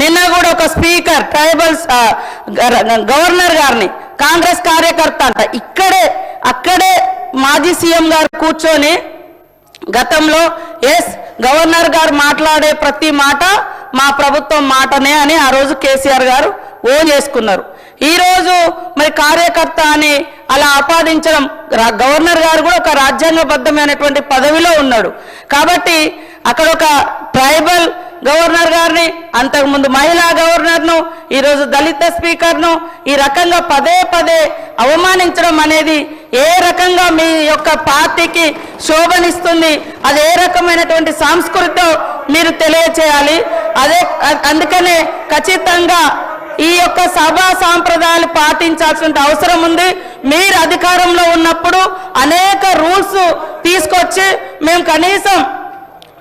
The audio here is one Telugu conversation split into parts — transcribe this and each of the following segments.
నిన్న కూడా ఒక స్పీకర్ ట్రైబల్స్ గవర్నర్ గారిని కాంగ్రెస్ కార్యకర్త అంట ఇక్కడే అక్కడే మాజీ సీఎం గారు కూర్చొని గతంలో ఎస్ గవర్నర్ గారు మాట్లాడే ప్రతి మాట మా ప్రభుత్వం మాటనే అని ఆ రోజు కేసీఆర్ గారు ఓన్ చేసుకున్నారు. ఈ రోజు మరి కార్యకర్త అని అలా ఆపాదించడం గవర్నర్ గారు కూడా ఒక రాజ్యాంగబద్ధమైనటువంటి పదవిలో ఉన్నాడు. కాబట్టి అక్కడ ఒక ట్రైబల్ గవర్నర్ గారిని అంతకుముందు మహిళా గవర్నర్ను ఈరోజు దళిత స్పీకర్ను ఈ రకంగా పదే పదే అవమానించడం అనేది ఏ రకంగా మీ యొక్క పార్టీకి శోభనిస్తుంది అది ఏ రకమైనటువంటి సంస్కృతితో మీరు తెలియచేయాలి. అదే అందుకనే ఖచ్చితంగా ఈ యొక్క సభా సాంప్రదాయాలు పాటించాల్సిన అవసరం ఉంది. మీరు అధికారంలో ఉన్నప్పుడు అనేక రూల్స్ తీసుకొచ్చి మేము కనీసం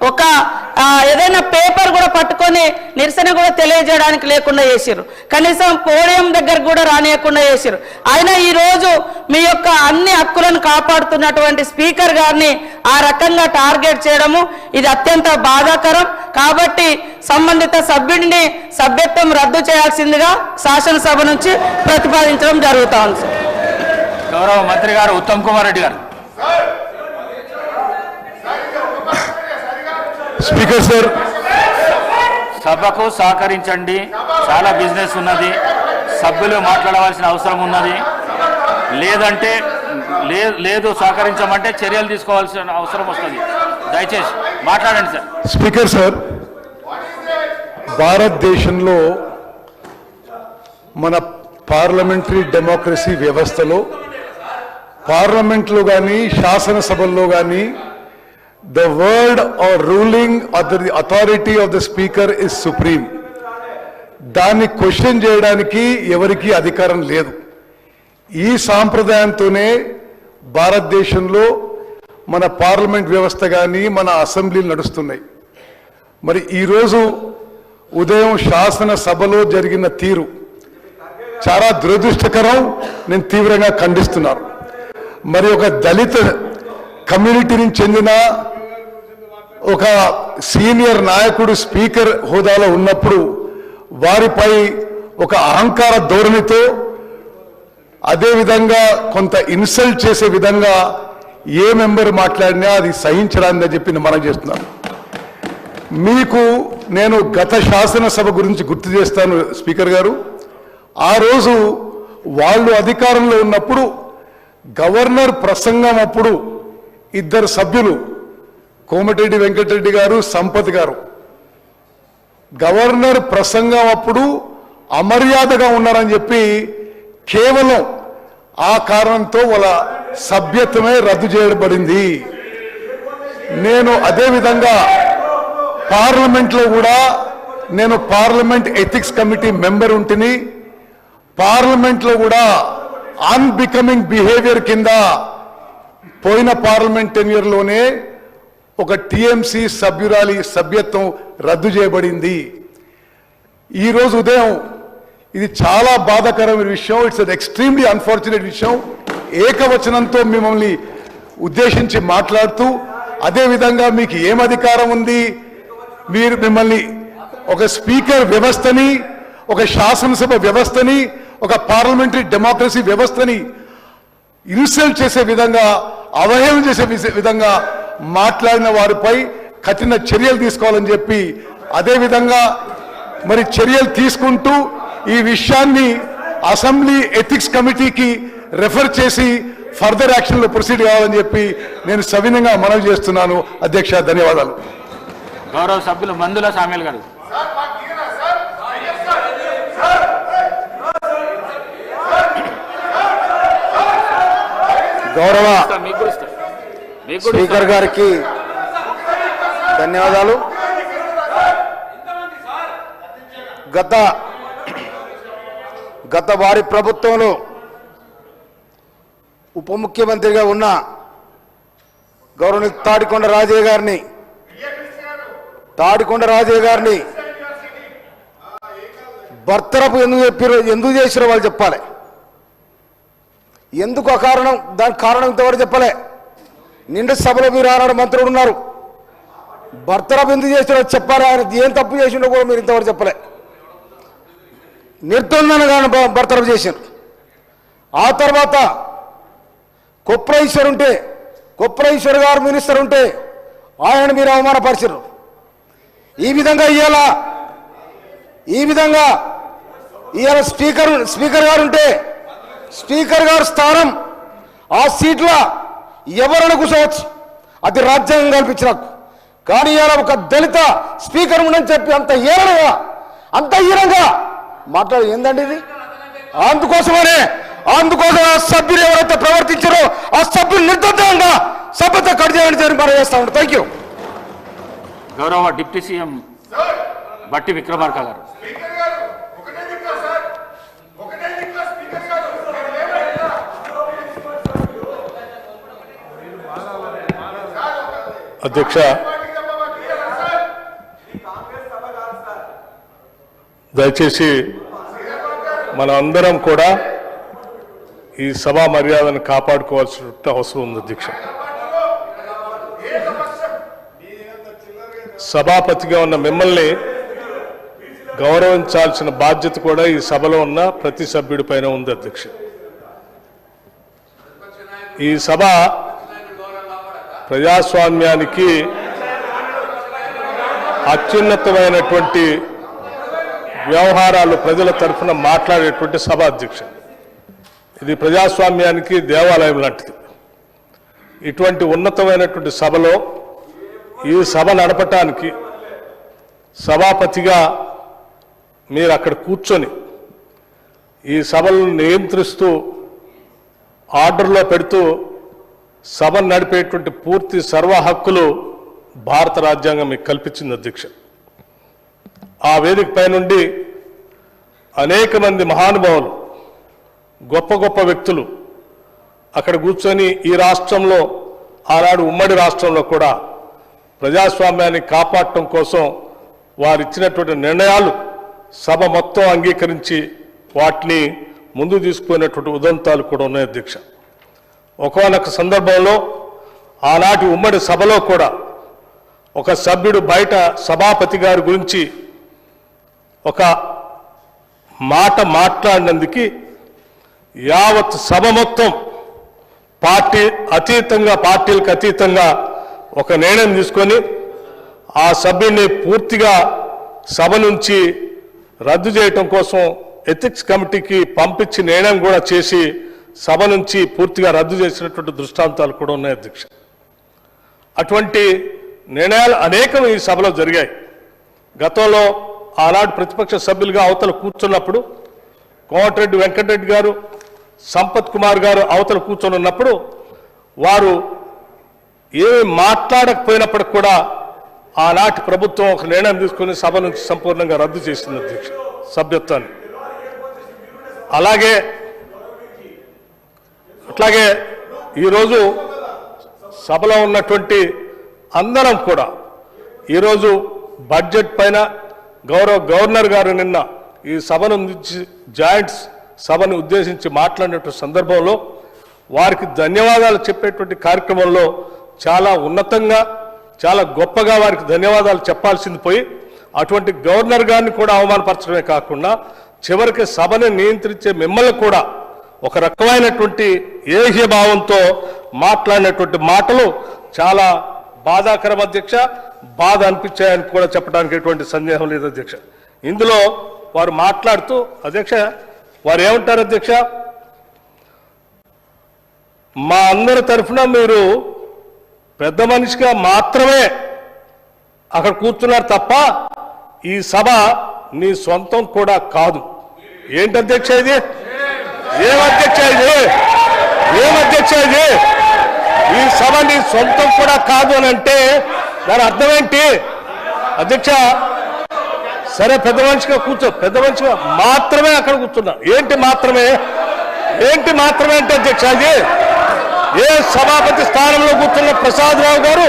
ఒక ఏదైనా పేపర్ కూడా పట్టుకొని నిరసన కూడా తెలియజేయడానికి లేకుండా చేసిరు కనీసం పోడియం దగ్గర కూడా రానియకుండా చేసిరు అయినా ఈ రోజు మీ యొక్క అన్ని హక్కులను కాపాడుతున్నటువంటి స్పీకర్ గారిని ఆ రకంగా టార్గెట్ చేయడము ఇది అత్యంత బాధాకరం. కాబట్టి సంబంధిత సభ్యుడిని సభ్యత్వం రద్దు చేయాల్సిందిగా శాసనసభ నుంచి ప్రతిపాదించడం జరుగుతా ఉంది సార్. గౌరవ మంత్రి గారు ఉత్తమ్ కుమార్ రెడ్డి గారు. Speaker sir. సభకు సహకరించండి. చాలా బిజినెస్ ఉన్నది. సభ్యులు మాట్లాడవలసిన అవసరం ఉన్నది. లేదంటే లేదు సహకరించమంటే చర్యలు తీసుకోవాల్సిన అవసరం వస్తుంది. దయచేసి మాట్లాడండి సార్. స్పీకర్ సార్ భారతదేశంలో మన పార్లమెంటరీ డెమోక్రసీ వ్యవస్థలో పార్లమెంట్లో కానీ శాసనసభల్లో కానీ the word or ruling of the authority of the speaker is supreme దాన్ని క్వశ్చన్ చేయడానికి ఎవరికీ అధికారం లేదు. ఈ సాంప్రదాయంతోనే భారతదేశంలో మన పార్లమెంట్ వ్యవస్థ కానీ మన అసెంబ్లీలు నడుస్తున్నాయి. మరి ఈరోజు ఉదయం శాసనసభలో జరిగిన తీరు చాలా దురదృష్టకరం నేను తీవ్రంగా ఖండిస్తున్నాను. మరి ఒక దళిత కమ్యూనిటీ నుంచి చెందిన ఒక సీనియర్ నాయకుడు స్పీకర్ హోదాలో ఉన్నప్పుడు వారిపై ఒక అహంకార ధోరణితో అదేవిధంగా కొంత ఇన్సల్ట్ చేసే విధంగా ఏ మెంబర్ మాట్లాడినా అది సహించరాదని చెప్పి మనం చేస్తున్నాను. మీకు నేను గత శాసనసభ గురించి గుర్తు చేస్తాను స్పీకర్ గారు. ఆ రోజు వాళ్ళు అధికారంలో ఉన్నప్పుడు గవర్నర్ ప్రసంగం అప్పుడు ఇద్దరు సభ్యులు కోమటిరెడ్డి వెంకటరెడ్డి గారు సంపత్ గారు. గవర్నర్ ప్రసంగం అప్పుడు అమర్యాదగా ఉన్నారని చెప్పి కేవలం ఆ కారణంతో వాళ్ళ సభ్యత్వమే రద్దు చేయబడింది. నేను అదేవిధంగా పార్లమెంట్లో కూడా నేను పార్లమెంట్ ఎథిక్స్ కమిటీ మెంబర్ ఉంటిని పార్లమెంట్లో కూడా అన్బికమింగ్ బిహేవియర్ కింద పోయిన పార్లమెంట్ టెన్యూర్లోనే ఒక టీఎంసీ సభ్యురాలి సభ్యత్వం రద్దు చేయబడింది. ఈరోజు ఉదయం ఇది చాలా బాధాకరమైన విషయం ఇట్స్ అన్ ఎక్స్ట్రీమ్లీ అన్ఫార్చునేట్ విషయం. ఏకవచనంతో మిమ్మల్ని ఉద్దేశించి మాట్లాడుతూ అదేవిధంగా మీకు ఏం అధికారం ఉంది? మీరు మిమ్మల్ని ఒక స్పీకర్ వ్యవస్థని ఒక శాసనసభ వ్యవస్థని ఒక పార్లమెంటరీ డెమోక్రసీ వ్యవస్థని ఇన్సల్ట్ చేసే విధంగా అవహేళన చేసే విధంగా మాట్లాడిన వారిపై కఠిన చర్యలు తీసుకోవాలని చెప్పి అదే విధంగా మరి చర్యలు తీసుకుంటూ ఈ విషయాన్ని అసెంబ్లీ ఎథిక్స్ కమిటీకి రెఫర్ చేసి ఫర్దర్ యాక్షన్లో ప్రొసీడ్ కావాలని చెప్పి నేను సవినంగా మనవి చేస్తున్నాను. అధ్యక్ష ధన్యవాదాలు. గౌరవ సభ్యులు మందుల సామ్యుల్ గారు. గౌరవ స్పీకర్. గారికి ధన్యవాదాలు. గత గత వారి ప్రభుత్వంలో ఉప ముఖ్యమంత్రిగా ఉన్న గౌరవ తాడికొండ రాజయ్య గారిని తాడికొండ రాజయ్య గారిని భర్తరపు ఎందుకు చెప్పారో ఎందుకు చేసిరో వాళ్ళు చెప్పాలి. ఎందుకు ఆ కారణం దానికి కారణం ఇంతవరకు చెప్పలే. నిండు సభలో మీరు ఆనాడు మంత్రులు ఉన్నారు. భర్తరపు ఎందుకు చేసినా చెప్పాలి ఆయన ఏం తప్పు చేసిండో కూడా మీరు ఇంతవరకు చెప్పలే. నిర్దొందనగా బర్తరఫ్ చేశారు. ఆ తర్వాత కొప్రైశ్వర్ ఉంటే కొప్రైశ్వర్ గారు మినిస్టర్ ఉంటే ఆయన మీరు అవమానపరిచారు ఈ విధంగా ఇవాళ ఈ విధంగా ఇవాళ స్పీకర్ స్పీకర్ గారు ఉంటే స్పీకర్ గారు స్థానం ఆ సీట్ల ఎవరైనా కూర్చోవచ్చు? అది రాజ్యాంగం కల్పించిన కానీ ఇలా ఒక దళిత స్పీకర్ ఉండని చెప్పి అంత హీనంగా అంత ఈరంగా మాట్లాడు ఏందండి ఇది? అందుకోసమనే అందుకోసం ఆ సభ్యులు ఎవరైతే ప్రవర్తించారో ఆ సభ్యులు నిర్దంతంగా సభ్యత కట్ చేయాలని మనం చేస్తా ఉంటాం థ్యాంక్ యూ గౌరవ డిప్యూటీ సీఎం బట్టి విక్రమార్క గారు. అధ్యక్ష. దయచేసి మన అందరం కూడా ఈ సభా మర్యాదను కాపాడుకోవాల్సిన అవసరం ఉంది అధ్యక్ష. సభాపతిగా ఉన్న మిమ్మల్ని గౌరవించాల్సిన బాధ్యత కూడా ఈ సభలో ఉన్న ప్రతి సభ్యుడి పైన ఉంది అధ్యక్ష. ఈ సభ ప్రజాస్వామ్యానికి అత్యున్నతమైనటువంటి వ్యవహారాలు ప్రజల తరఫున మాట్లాడేటువంటి సభ అధ్యక్ష ఇది ప్రజాస్వామ్యానికి దేవాలయం లాంటిది. ఇటువంటి ఉన్నతమైనటువంటి సభలో ఈ సభ నడపటానికి సభాపతిగా మీరు అక్కడ కూర్చొని ఈ సభలను నియంత్రిస్తూ ఆర్డర్లో పెడుతూ సభను నడిపేటువంటి పూర్తి సర్వ హక్కులు భారత రాజ్యాంగం మీకు కల్పించింది అధ్యక్ష. ఆ వేదికపై నుండి అనేక మంది మహానుభావులు గొప్ప గొప్ప వ్యక్తులు అక్కడ కూర్చొని ఈ రాష్ట్రంలో ఆనాడు ఉమ్మడి రాష్ట్రంలో కూడా ప్రజాస్వామ్యాన్ని కాపాడటం కోసం వారు ఇచ్చినటువంటి నిర్ణయాలు సభ మొత్తం అంగీకరించి వాటిని ముందు తీసుకునేటువంటి ఉదంతాలు కూడా ఉన్నాయి అధ్యక్ష. ఒకనొక సందర్భంలో ఆనాటి ఉమ్మడి సభలో కూడా ఒక సభ్యుడు బయట సభాపతి గారి గురించి ఒక మాట మాట్లాడినందుకు యావత్ సభ మొత్తం పార్టీ అతీతంగా పార్టీలకు అతీతంగా ఒక నిర్ణయం తీసుకొని ఆ సభ్యుడిని పూర్తిగా సభ నుంచి రద్దు చేయటం కోసం ఎథిక్స్ కమిటీకి పంపించి నిర్ణయం కూడా చేసి సభ నుంచి పూర్తిగా రద్దు చేసినటువంటి దృష్టాంతాలు కూడా ఉన్నాయి అధ్యక్ష. అటువంటి నిర్ణయాలు అనేకం ఈ సభలో జరిగాయి. గతంలో ఆనాడు ప్రతిపక్ష సభ్యులుగా అవతల కూర్చున్నప్పుడు కోమటిరెడ్డి వెంకటరెడ్డి గారు సంపత్ కుమార్ గారు అవతల కూర్చొని ఉన్నప్పుడు వారు ఏమి మాట్లాడకపోయినప్పటికి కూడా ఆనాటి ప్రభుత్వం ఒక నిర్ణయం తీసుకుని సభ నుంచి సంపూర్ణంగా రద్దు చేసింది అధ్యక్ష సభ్యత్వాన్ని. అలాగే అట్లాగే ఈరోజు సభలో ఉన్నటువంటి అందరం కూడా ఈరోజు బడ్జెట్ పైన గౌరవ గవర్నర్ గారు నిన్న ఈ సభను జాయింట్స్ సభను ఉద్దేశించి మాట్లాడినటువంటి సందర్భంలో వారికి ధన్యవాదాలు చెప్పేటువంటి కార్యక్రమంలో చాలా ఉన్నతంగా చాలా గొప్పగా వారికి ధన్యవాదాలు చెప్పాల్సింది పోయి అటువంటి గవర్నర్ గారిని కూడా అవమానపరచడమే కాకుండా చివరికి సభని నియంత్రించే మిమ్మల్ని కూడా ఒక రకమైనటువంటి ఏహ్య భావంతో మాట్లాడినటువంటి మాటలు చాలా బాధాకరం అధ్యక్ష బాధ అనిపించాయని కూడా చెప్పడానికి ఎటువంటి సందేహం లేదు అధ్యక్ష. ఇందులో వారు మాట్లాడుతూ అధ్యక్ష వారు ఏమంటారు అధ్యక్ష? మా అందరి తరఫున మీరు పెద్ద మనిషిగా మాత్రమే అక్కడ కూర్చున్నారు తప్ప ఈ సభ నీ సొంతం కూడా కాదు. ఏంటి అధ్యక్ష ఇది? ఏం అధ్యక్ష ఇది ఏం అధ్యక్ష ఇది ఈ సభ నీ సొంతం కూడా కాదు అని అంటే దాని అర్థం ఏంటి? అధ్యక్ష సరే పెద్ద మనిషిగా కూర్చో. పెద్ద మనిషిగా మాత్రమే అక్కడ కూర్చున్నా. ఏంటి మాత్రమే? ఏంటి మాత్రమే అంటే అధ్యక్ష ఇది ఏ సభాపతి స్థానంలో కూర్చున్న ప్రసాద్ రావు గారు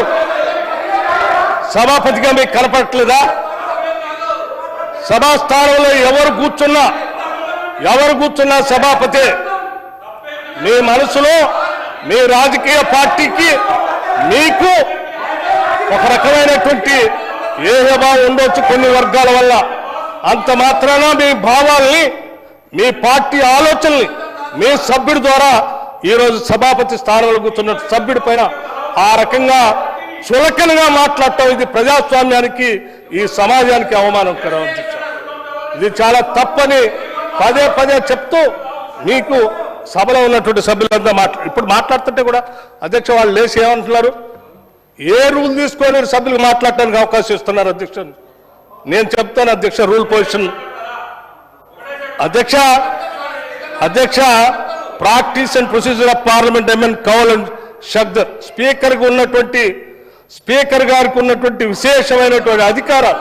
సభాపతిగా మీకు కనపడట్లేదా? సభా స్థానంలో ఎవరు కూర్చున్నా? ఎవరు కూర్చున్నా సభాపతి? మీ మనసులో మీ రాజకీయ పార్టీకి మీకు ఒక రకమైనటువంటి ఏ భావం ఉండొచ్చు కొన్ని వర్గాల వల్ల. అంత మాత్రాన మీ భావాల్ని మీ పార్టీ ఆలోచనల్ని మీ సభ్యుడి ద్వారా ఈరోజు సభాపతి స్థానంలో కూర్చున్న సభ్యుడి పైన ఆ రకంగా చులకనగా మాట్లాడటం ఇది ప్రజాస్వామ్యానికి ఈ సమాజానికి అవమానం అధ్యక్ష ఇది చాలా తప్పని పదే పదే చెప్తూ మీకు సభలో ఉన్నటువంటి సభ్యులంతా మాట్లా ఇప్పుడు మాట్లాడుతుంటే కూడా అధ్యక్ష వాళ్ళు లేచి ఏమంటున్నారు? ఏ రూల్ తీసుకొని సభ్యులు మాట్లాడడానికి అవకాశం ఇస్తున్నారు అధ్యక్ష. నేను చెప్తాను అధ్యక్ష రూల్ పొజిషన్. అధ్యక్ష అధ్యక్ష practice and procedure of parliament MN Kaul and Shakdher స్పీకర్కి ఉన్నటువంటి స్పీకర్ గారికి ఉన్నటువంటి విశేషమైనటువంటి అధికారం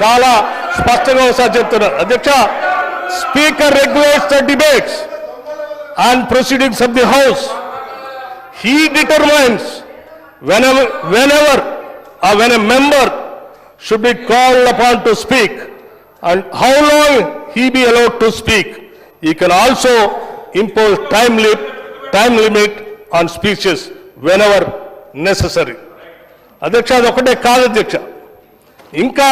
చాలా స్పష్టంగా ఒకసారి చెప్తున్నారు. అధ్యక్ష Speaker regulates the debates and proceedings of the House. he determines whenever, whenever or when a member should be called upon to speak and how long he be allowed to speak. He can also impose time limit, time limit on speeches whenever necessary. అధ్యక్ష అది ఒకటే కాదు అధ్యక్ష ఇంకా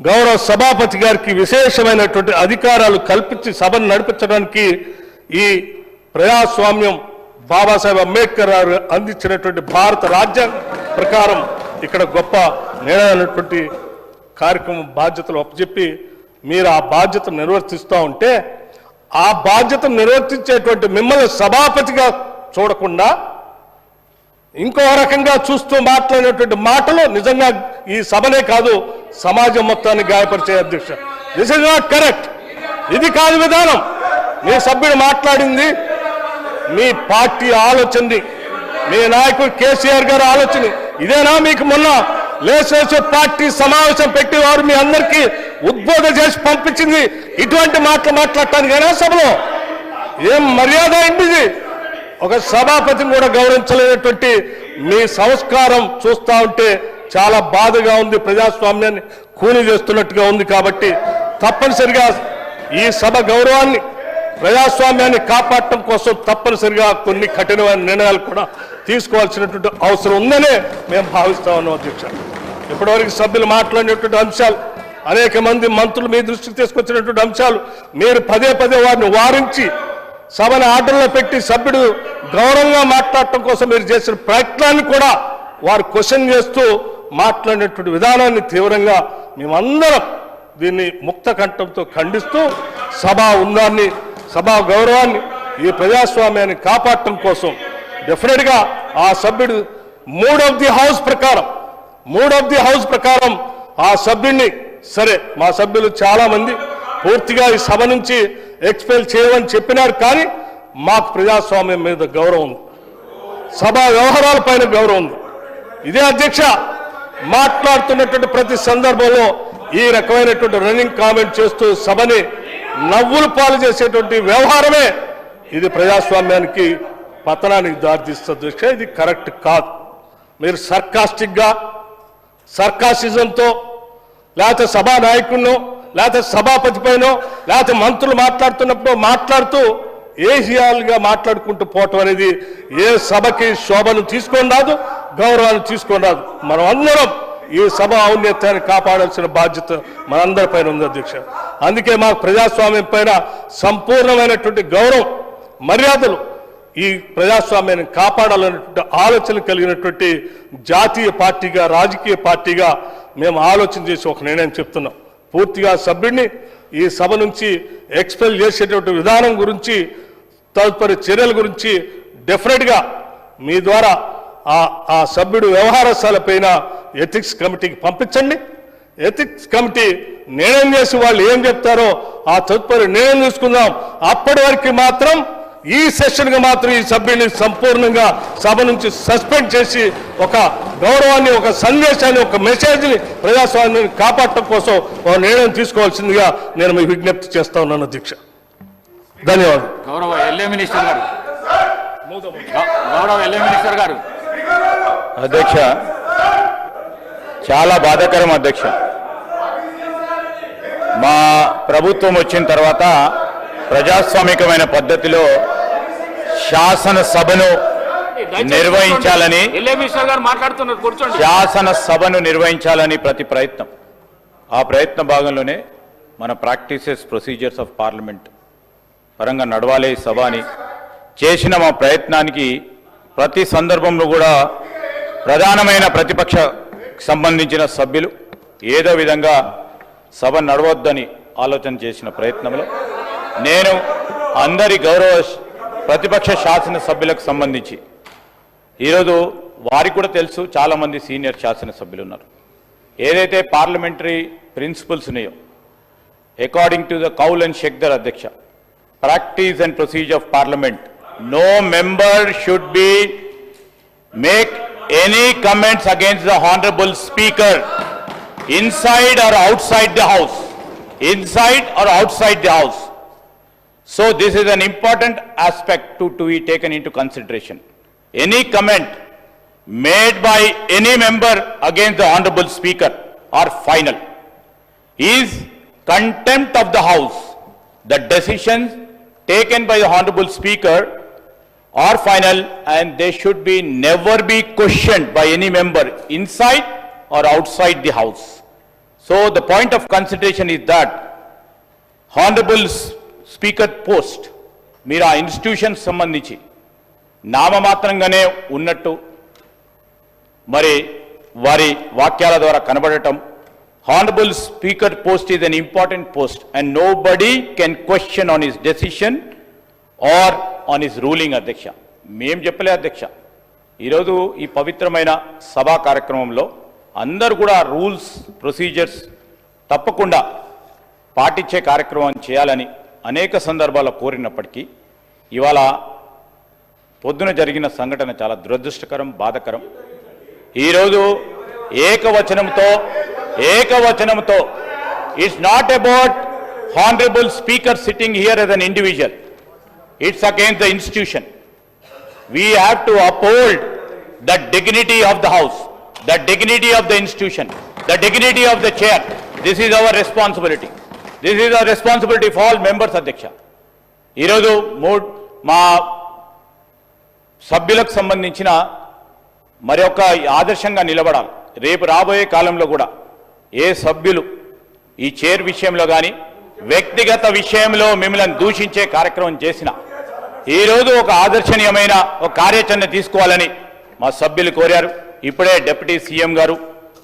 గౌరవ సభాపతి గారికి విశేషమైనటువంటి అధికారాలు కల్పించి సభను నడిపించడానికి ఈ ప్రజాస్వామ్యం బాబాసాహెబ్ అంబేద్కర్ గారు అందించినటువంటి భారత రాజ్యాంగ ప్రకారం ఇక్కడ గొప్ప నిర్ణయమైనటువంటి కార్యక్రమం బాధ్యతలు అప్పచెప్పి మీరు ఆ బాధ్యతను నిర్వర్తిస్తూ ఉంటే ఆ బాధ్యతను నిర్వర్తించేటువంటి మిమ్మల్ని సభాపతిగా చూడకుండా ఇంకో రకంగా చూస్తూ మాట్లాడినటువంటి మాటలు నిజంగా ఈ సభనే కాదు సమాజం మొత్తాన్ని గాయపరిచే అధ్యక్ష. దిస్ ఇస్ నాట్ కరెక్ట్ ఇది కాదు విధానం. మీ సభ్యుడు మాట్లాడింది మీ పార్టీ ఆలోచనది మీ నాయకుడు కేసీఆర్ గారు ఆలోచన ఇదేనా మీకు మొన్న లేసేసే పార్టీ సమావేశం పెట్టి వారు మీ అందరికీ ఉద్బోధ చేసి పంపించింది? ఇటువంటి మాటలు మాట్లాడటానికైనా సభలో? ఏం మర్యాద అయింది ఒక సభాపతిని కూడా గౌరవించలేనటువంటి మీ సంస్కారం చూస్తా ఉంటే చాలా బాధగా ఉంది ప్రజాస్వామ్యాన్ని కూని చేస్తున్నట్టుగా ఉంది కాబట్టి తప్పనిసరిగా ఈ సభ గౌరవాన్ని ప్రజాస్వామ్యాన్ని కాపాడటం కోసం తప్పనిసరిగా కొన్ని కఠినమైన నిర్ణయాలు కూడా తీసుకోవాల్సినటువంటి అవసరం ఉందనే మేము భావిస్తా ఉన్నాం అధ్యక్ష. ఇప్పటివరకు సభ్యులు మాట్లాడినటువంటి అంశాలు అనేక మంది మంత్రులు మీ దృష్టికి తీసుకొచ్చినటువంటి అంశాలు మీరు పదే పదే వారిని వారించి సభను ఆర్డర్లో పెట్టి సభ్యుడు గౌరవంగా మాట్లాడటం కోసం మీరు చేసిన ప్రయత్నాన్ని కూడా వారు క్వశ్చన్ చేస్తూ మాట్లాడినటువంటి విధానాన్ని తీవ్రంగా మేమందరం దీన్ని ముక్త కంఠంతో ఖండిస్తూ సభా ఉందాన్ని సభా గౌరవాన్ని ఈ ప్రజాస్వామ్యాన్ని కాపాడటం కోసం డెఫినెట్గా ఆ సభ్యుడు మూడ్ ఆఫ్ ది హౌస్ ప్రకారం మూడ్ ఆఫ్ ది హౌస్ ప్రకారం ఆ సభ్యుడిని సరే మా సభ్యులు చాలామంది పూర్తిగా ఈ సభ నుంచి ఎక్స్పెల్ చేయమని చెప్పినారు కానీ మాకు ప్రజాస్వామ్యం మీద గౌరవం ఉంది. సభా వ్యవహారాల పైన గౌరవం ఉంది. ఇదే అధ్యక్ష మాట్లాడుతున్నటువంటి ప్రతి సందర్భంలో ఈ రకమైనటువంటి రన్నింగ్ కామెంట్ చేస్తూ సభని నవ్వులు పాలు చేసేటువంటి వ్యవహారమే ఇది ప్రజాస్వామ్యానికి పతనానికి దారితీస్తుంది విషయం ఇది కరెక్ట్ కాదు. మీరు సర్కాస్టిక్గా సర్కాసిజంతో లేకపోతే సభా నాయకుడినో లేకపోతే సభాపతి పైనో లేకపోతే మంత్రులు మాట్లాడుతున్నప్పుడు మాట్లాడుతూ ఏసియాలుగా మాట్లాడుకుంటూ పోవటం అనేది ఏ సభకి శోభను తీసుకొని రాదు గౌరవాన్ని తీసుకొని మనం అందరం ఈ సభ ఔన్నత్యాన్ని కాపాడాల్సిన బాధ్యత మనందరిపైన ఉంది అధ్యక్ష. అందుకే మాకు ప్రజాస్వామ్యం పైన సంపూర్ణమైనటువంటి గౌరవం మర్యాదలు ఈ ప్రజాస్వామ్యాన్ని కాపాడాలనేటువంటి ఆలోచన కలిగినటువంటి జాతీయ పార్టీగా రాజకీయ పార్టీగా మేము ఆలోచన చేసి ఒక నిర్ణయం చెప్తున్నాం. పూర్తిగా సభ్యుడిని ఈ సభ నుంచి ఎక్స్పెల్ చేసేటువంటి విధానం గురించి తదుపరి చర్యల గురించి డెఫినెట్గా మీ ద్వారా ఆ ఆ సభ్యుడు వ్యవహారశాల పైన ఎథిక్స్ కమిటీకి పంపించండి. ఎథిక్స్ కమిటీ నిర్ణయం చేసి వాళ్ళు ఏం చెప్తారో ఆ తదుపరి నిర్ణయం తీసుకుందాం. అప్పటి వరకు మాత్రం ఈ సెషన్గా మాత్రం ఈ సభ్యుని సంపూర్ణంగా సభ నుంచి సస్పెండ్ చేసి ఒక గౌరవాన్ని ఒక సందేశాన్ని ఒక మెసేజ్ని ప్రజాస్వామ్యాన్ని కాపాడటం కోసం ఒక నిర్ణయం తీసుకోవాల్సిందిగా నేను మీ విజ్ఞప్తి చేస్తా ఉన్నాను అధ్యక్ష. ధన్యవాదాలు. గౌరవ ఎల్ఏ మినిస్టర్ గారు. గౌరవ ఎల్ఏ మినిస్టర్ గారు. అధ్యక్ష. చాలా బాధాకరం అధ్యక్ష. మా ప్రభుత్వం వచ్చిన తర్వాత ప్రజాస్వామికమైన పద్ధతిలో శాసనసభను నిర్వహించాలని శాసనసభను నిర్వహించాలని ప్రతి ప్రయత్నం. ఆ ప్రయత్న భాగంలోనే మన ప్రాక్టీసెస్ ప్రొసీజర్స్ ఆఫ్ పార్లమెంట్ పరంగా నడవాలి సభ అని చేసిన మా ప్రయత్నానికి ప్రతి సందర్భంలో కూడా ప్రధానమైన ప్రతిపక్ష సంబంధించిన సభ్యులు ఏదో విధంగా సభ నడవద్దని ఆలోచన చేసిన ప్రయత్నంలో నేను అందరి గౌరవ ప్రతిపక్ష శాసన సభ్యులకు సంబంధించి ఈరోజు వారికి కూడా తెలుసు చాలామంది సీనియర్ శాసనసభ్యులు ఉన్నారు. ఏదైతే పార్లమెంటరీ ప్రిన్సిపల్స్ ఉన్నాయో according to the Kaul and Shakdher అధ్యక్ష practice and procedure of parliament no member should be make any comments against the Honorable Speaker inside or outside the House. Inside or outside the House. So this is an important aspect to, to be taken into consideration. Any comment made by any member against the Honorable Speaker are final is contempt of the House. The decisions taken by the Honorable Speaker are final and they should be never be questioned by any member inside or outside the house. So the point of consideration is that honourable speaker post మీరు ఆ ఇన్స్టిట్యూషన్ సంబంధించి నామమాత్రంగానే ఉన్నట్టు మరి వారి వాక్యాల ద్వారా కనబడటం honourable speaker post is an important post and nobody can question on his decision or on his ruling అధ్యక్ష. మేం చెప్పలే అధ్యక్ష. ఈరోజు ఈ పవిత్రమైన సభా కార్యక్రమంలో అందరూ కూడా రూల్స్ ప్రొసీజర్స్ తప్పకుండా పాటించే కార్యక్రమం చేయాలని అనేక సందర్భాల్లో కోరినప్పటికీ ఇవాళ పొద్దున జరిగిన సంఘటన చాలా దురదృష్టకరం బాధకరం. ఈరోజు ఏకవచనంతో ఏకవచనంతో it's not about honourable speaker sitting here as an individual it's against the institution we have to uphold the dignity of the house the dignity of the institution the dignity of the chair this is our responsibility this is our responsibility for all members అధ్యక్ష ఈరోజు మూడ్ మా సభ్యులకు సంబంధించిన మరి ఒక ఆదర్శంగా నిలబడాలి. రేపు రాబోయే కాలంలో కూడా ఏ సభ్యులు ఈ చైర్ విషయంలో కానీ వ్యక్తిగత విషయంలో మిమ్మల్ని దూషించే కార్యక్రమం చేసినా ఈరోజు ఒక ఆదర్శనీయమైన ఒక కార్యాచరణ తీసుకోవాలని మా సభ్యులు కోరారు. ఇప్పుడే డిప్యూటీ సీఎం గారు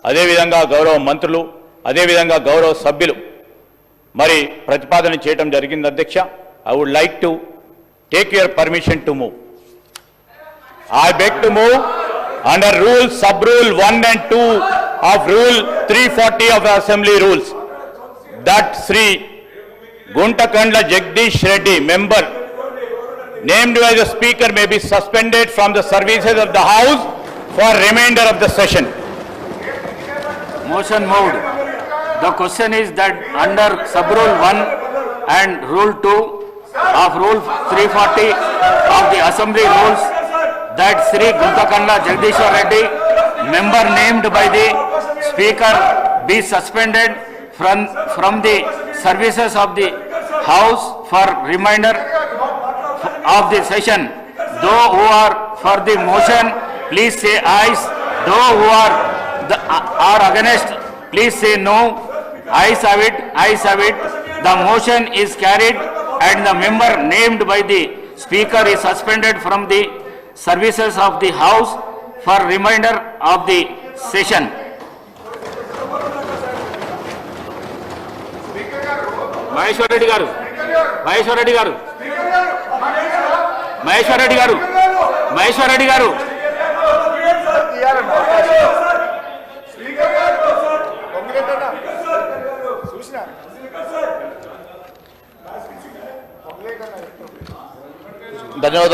అదేవిధంగా గౌరవ మంత్రులు అదేవిధంగా గౌరవ సభ్యులు మరి ప్రతిపాదన చేయడం జరిగింది అధ్యక్ష. I would like to take your permission to move. I beg to move under rule sub rule one and two of rule three forty of assembly rules. That Shri Guntakandla Jagadish Reddy member named by the speaker may be suspended from the services of the house for remainder of the session. Motion moved. The question is that under sub-rule 1 and rule 2 of rule 340 of the assembly rules, that Sri Guntakanda Jagdishwar Reddy, member named by the speaker, be suspended from, from the services of the house for remainder of the session. Those who are for the motion, please say ayes. Those who are the, are against, please say no. Ayes have it, ayes have it. The motion is carried and the member named by the speaker is suspended from the services of the house for remainder of the session. Maheshwar Reddy గారు మహేశ్వర్ రెడ్డి గారు Maheshwar Reddy గారు. మహేశ్వర్ రెడ్డి గారు. ధన్యవాదాలు.